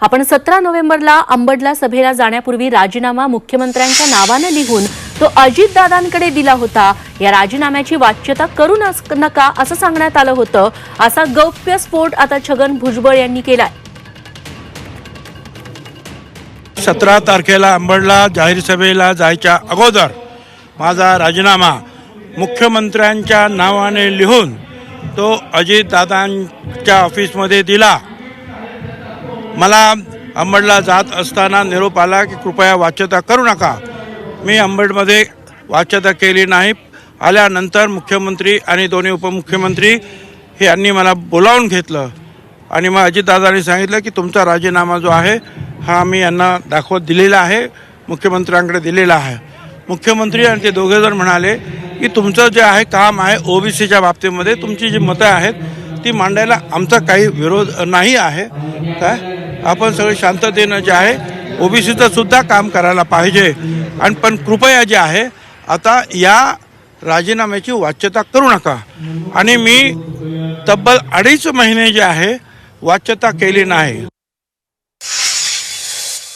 आपण सतरा नोव्हेंबरला अंबडला सभेला जाण्यापूर्वी राजीनामा मुख्यमंत्र्यांच्या नावानं लिहून तो अजितदादांकडे दिला होता. या राजीनाम्याची वाच्यता करू नस- नका असं सांगण्यात आलं होतं. असा गौप्यस्फोट आता छगन भुजबळ यांनी केलाय. सतरा तारखेला अंबडला जाहीर सभेला जायच्या अगोदर माझा राजीनामा मुख्यमंत्र्यांच्या नावाने लिहून तो अजितदादांच्या ऑफिसमध्ये दिला. मला अंबडला जात असताना निरोप आला की कृपया वाच्यता करू नका. मी अंबडमध्ये वाच्यता केली नाही. आल्यानंतर मुख्यमंत्री आणि दोन्ही उपमुख्यमंत्री हे यांनी मला बोलावून घेतलं. आणि मग अजितदादांनी सांगितलं की तुमचा राजीनामा जो आहे हा मी यांना दाखवत दिलेला आहे मुख्यमंत्र्यांकडे दिलेला आहे. मुख्यमंत्री आणि ते दोघे जण म्हणाले की तुमचं जे आहे काम आहे ओबीसीच्या बाबतीमध्ये तुमची जी मतं आहेत ती मांडायला आमचा काही विरोध नाही आहे. काय? आपण सगळे शांततेनं जे आहे ओबीसीचं सुद्धा काम करायला पाहिजे. आणि पण कृपया जे आहे आता या राजीनाम्याची वाच्यता करू नका. आणि मी तब्बल अडीच महिने जे आहे वाच्यता केली नाही.